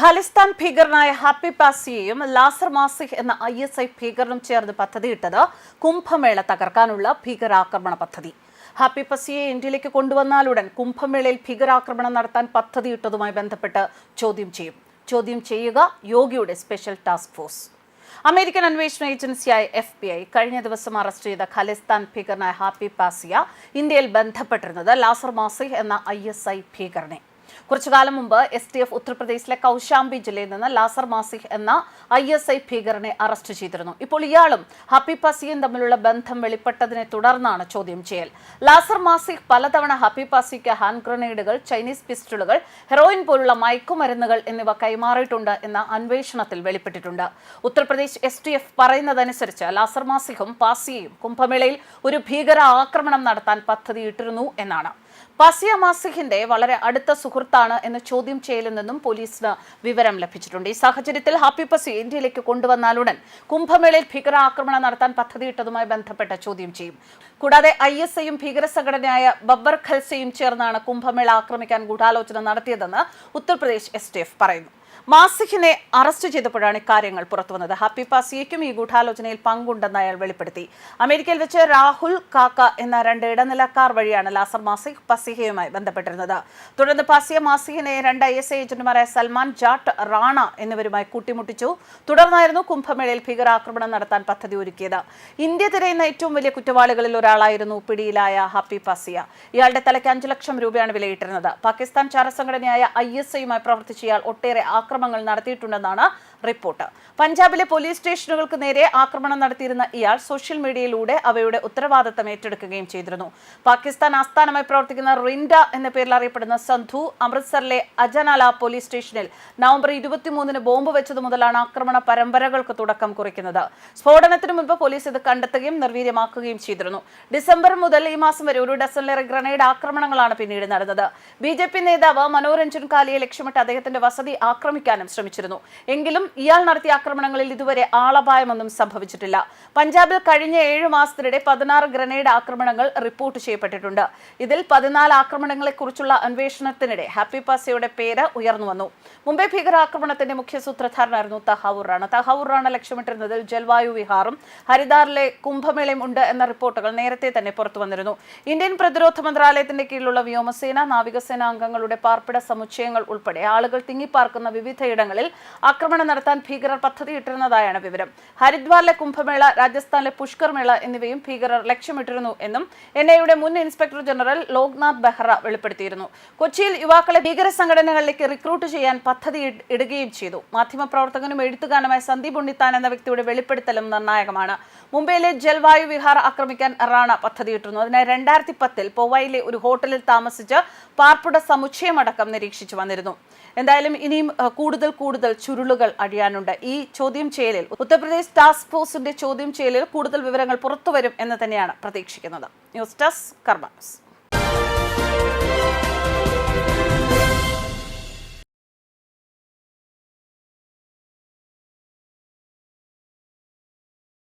Khalistan ഭീകരനായ happy പാസിയെയും ലാസർ മാസിഹ് എന്ന I S I ഭീകരനും ചേർന്ന് പദ്ധതിയിട്ടത് കുംഭമേള തകർക്കാനുള്ള ഭീകരാക്രമണ പദ്ധതി. ഹാപ്പി പസിയെ ഇന്ത്യയിലേക്ക് കൊണ്ടുവന്നാലുടൻ കുംഭമേളയിൽ ഭീകരാക്രമണം നടത്താൻ പദ്ധതിയിട്ടതുമായി ബന്ധപ്പെട്ട് ചോദ്യം ചെയ്യും. ചോദ്യം ചെയ്യുക യോഗിയുടെ സ്പെഷ്യൽ ടാസ്ക് ഫോഴ്സ്. അമേരിക്കൻ അന്വേഷണ ഏജൻസിയായ എഫ് ബി ഐ കഴിഞ്ഞ ദിവസം അറസ്റ്റ് ചെയ്ത ഖലിസ്ഥാൻ ഭീകരനായ ഹാപ്പി പാസിയ ഇന്ത്യയിൽ ബന്ധപ്പെട്ടിരുന്നത് ലാസർ മാസിഹ് എന്ന ഐ എസ് ഐ ഭീകരനെ. കുറച്ചു കാലം മുമ്പ് എസ് ടി എഫ് ഉത്തർപ്രദേശിലെ കൗശാംബി ജില്ലയിൽ നിന്ന് ലാസർ മാസിഹ് എന്ന ഐ എസ് ഐ ഭീകരനെ അറസ്റ്റ് ചെയ്തിരുന്നു. ഇപ്പോൾ ഇയാളും ഹാപ്പി പാസിയും തമ്മിലുള്ള ബന്ധം വെളിപ്പെട്ടതിനെ തുടർന്നാണ് ചോദ്യം ചെയ്യൽ. ലാസർ മാസിഹ് പലതവണ ഹാപ്പി പാസിക്ക് ഹാൻഡ് ഗ്രനേഡുകൾ ചൈനീസ് പിസ്റ്റളുകൾ ഹെറോയിൻ പോലുള്ള മയക്കുമരുന്നുകൾ എന്നിവ കൈമാറിയിട്ടുണ്ട് എന്ന അന്വേഷണത്തിൽ വെളിപ്പെട്ടിട്ടുണ്ട്. ഉത്തർപ്രദേശ് എസ് ടി എഫ് പറയുന്നതനുസരിച്ച് ലാസർ മാസിഹും പാസിയയും കുംഭമേളയിൽ ഒരു ഭീകര ആക്രമണം നടത്താൻ പദ്ധതിയിട്ടിരുന്നു എന്നാണ്. പാസിയ മാസിഹിന്റെ വളരെ അടുത്ത സുഹൃത്താണ് എന്ന ചോദ്യം ചെയ്യലിൽ നിന്നും പോലീസിന് വിവരം ലഭിച്ചിട്ടുണ്ട്. ഈ സാഹചര്യത്തിൽ ഹാപ്പി പസി ഇന്ത്യയിലേക്ക് കൊണ്ടുവന്നാലുടൻ കുംഭമേളയിൽ ഭീകരാക്രമണം നടത്താൻ പദ്ധതിയിട്ടതുമായി ബന്ധപ്പെട്ട ചോദ്യം ചെയ്യും. കൂടാതെ ഐ എസ് ഐയും ഭീകര സംഘടനയായ ബബ്ബർ ഖൽസയും ചേർന്നാണ് കുംഭമേള ആക്രമിക്കാൻ ഗൂഢാലോചന നടത്തിയതെന്ന് ഉത്തർപ്രദേശ് എസ് പറയുന്നു. മാസിഹിനെ അറസ്റ്റ് ചെയ്തപ്പോഴാണ് ഇക്കാര്യങ്ങൾ പുറത്തുവന്നത്. ഹാപ്പി പാസിയയ്ക്കും ഈ ഗൂഢാലോചനയിൽ പങ്കുണ്ടെന്ന് അയാൾ വെളിപ്പെടുത്തി. അമേരിക്കയിൽ വെച്ച് രാഹുൽ കാക്ക എന്ന രണ്ട് ഇടനിലക്കാർ വഴിയാണ് ലാസർ മാസിഖ് പസിഹയുമായി ബന്ധപ്പെട്ടിരുന്നത്. തുടർന്ന് പാസിയ മാസിഹിനെ രണ്ട് ഐ എസ് ഏജന്റുമാരായ സൽമാൻ ജാട്ട് റാണ എന്നിവരുമായി കൂട്ടിമുട്ടിച്ചു. തുടർന്നായിരുന്നു കുംഭമേളയിൽ ഭീകരാക്രമണം നടത്താൻ പദ്ധതി ഒരുക്കിയത്. ഇന്ത്യ തിരയുന്ന ഏറ്റവും വലിയ കുറ്റവാളികളിൽ ഒരാളായിരുന്നു പിടിയിലായ ഹാപ്പി പാസിയ. ഇയാളുടെ തലയ്ക്ക് അഞ്ചു ലക്ഷം രൂപയാണ് വിലയിട്ടിരുന്നത്. പാകിസ്ഥാൻ ചാരസംഘടനയായ ഐ എസ് ഐയുമായി പ്രവർത്തിച്ച ഇയാൾ ഒട്ടേറെ ആക്രമണങ്ങൾ നടത്തിയിട്ടുണ്ടെന്നാണ് റിപ്പോർട്ട്. പഞ്ചാബിലെ പോലീസ് സ്റ്റേഷനുകൾക്ക് നേരെ ആക്രമണം നടത്തിയിരുന്ന ഇയാൾ സോഷ്യൽ മീഡിയയിലൂടെ അവയുടെ ഉത്തരവാദിത്തം ഏറ്റെടുക്കുകയും ചെയ്തിരുന്നു. പാകിസ്ഥാൻ ആസ്ഥാനമായി പ്രവർത്തിക്കുന്ന റിൻഡ എന്ന പേരിൽ അറിയപ്പെടുന്ന സന്ധു അമൃത്സറിലെ അജനാല പോലീസ് സ്റ്റേഷനിൽ നവംബർ ഇരുപത്തിമൂന്നിന് ബോംബ് വെച്ചത് മുതലാണ് ആക്രമണ പരമ്പരകൾക്ക് തുടക്കം കുറിക്കുന്നത്. സ്ഫോടനത്തിന് മുൻപ് പോലീസ് ഇത് കണ്ടെത്തുകയും നിർവീര്യമാക്കുകയും ചെയ്തിരുന്നു. ഡിസംബർ മുതൽ ഈ മാസം വരെ ഒരു ഡസനിലേറെ ഗ്രനേഡ് ആക്രമണങ്ങളാണ് പിന്നീട് നടന്നത്. ബി നേതാവ് മനോരഞ്ജൻ കാലിയെ ലക്ഷ്യമിട്ട് അദ്ദേഹത്തിന്റെ വസതി ആക്രമിക്കാനും ശ്രമിച്ചിരുന്നു. എങ്കിലും ഇയാൾ നടത്തിയ ആക്രമണങ്ങളിൽ ഇതുവരെ ആളപായമൊന്നും സംഭവിച്ചിട്ടില്ല. പഞ്ചാബിൽ കഴിഞ്ഞ ഏഴ് മാസത്തിനിടെ പതിനാറ് ഗ്രനേഡ് ആക്രമണങ്ങൾ റിപ്പോർട്ട് ചെയ്യപ്പെട്ടിട്ടുണ്ട്. ഇതിൽ പതിനാല് ആക്രമണങ്ങളെക്കുറിച്ചുള്ള അന്വേഷണത്തിനിടെ ഹാപ്പി പാസയുടെ പേര് ഉയർന്നു വന്നു. മുംബൈ ഭീകരാക്രമണത്തിന്റെ മുഖ്യ സൂത്രധാരനായിരുന്നു തഹാവൂർ റാണ. തഹാവൂർ റാണ ലക്ഷ്യമിട്ടിരുന്നതിൽ ജൽവായു വിഹാറും ഹരിദാറിലെ കുംഭമേളയും ഉണ്ട് എന്ന റിപ്പോർട്ടുകൾ നേരത്തെ തന്നെ പുറത്തു വന്നിരുന്നു. ഇന്ത്യൻ പ്രതിരോധ മന്ത്രാലയത്തിന്റെ കീഴിലുള്ള വ്യോമസേന നാവികസേന അംഗങ്ങളുടെ പാർപ്പിട സമുച്ചയങ്ങൾ ഉൾപ്പെടെ ആളുകൾ തിങ്ങിപ്പാർക്കുന്ന വിവിധയിടങ്ങളിൽ ആക്രമണം നടത്താൻ ഭീകരർ പദ്ധതിയിട്ടിരുന്നതായാണ് വിവരം. ഹരിദ്വാറിലെ കുംഭമേള രാജസ്ഥാനിലെ പുഷ്കർ മേള എന്നിവയും ഭീകരർ ലക്ഷ്യമിട്ടിരുന്നു എന്നും എൻ ഐയുടെ മുൻ ഇൻസ്പെക്ടർ ജനറൽ ലോക്നാഥ് ബെഹ്റ വെളിപ്പെടുത്തിയിരുന്നു. കൊച്ചിയിൽ യുവാക്കളെ ഭീകര സംഘടനകളിലേക്ക് റിക്രൂട്ട് ചെയ്യാൻ പദ്ധതി ഇട്- ഇടുകയും ചെയ്തു. മാധ്യമപ്രവർത്തകനും എഴുത്തുകാരനുമായ സന്ദീപ് ഉണ്ണിത്താൻ എന്ന വ്യക്തിയുടെ വെളിപ്പെടുത്തലും നിർണായകമാണ്. മുംബൈയിലെ ജൽവായു വിഹാർ ആക്രമിക്കാൻ റാണ പദ്ധതിയിട്ടിരുന്നു. അതിനായി രണ്ടായിരത്തി പത്തിൽ പൊവയിലെ ഒരു ഹോട്ടലിൽ താമസിച്ച് പാർപ്പിട സമുച്ചയമടക്കം നിരീക്ഷിച്ചു വന്നിരുന്നു. എന്തായാലും ഇനിയും കൂടുതൽ കൂടുതൽ ചുരുളുകൾ അറിയാനുണ്ട് ഈ ചോദ്യം ചെയ്യലിൽ ഉത്തർപ്രദേശ് ടാസ്ക് ഫോഴ്സിന്റെ ചോദ്യം ചെയ്യലിൽ കൂടുതൽ വിവരങ്ങൾ പുറത്തുവരും എന്ന് തന്നെയാണ് പ്രതീക്ഷിക്കുന്നത്. ന്യൂസ് ഡെസ്ക് കർമ്മ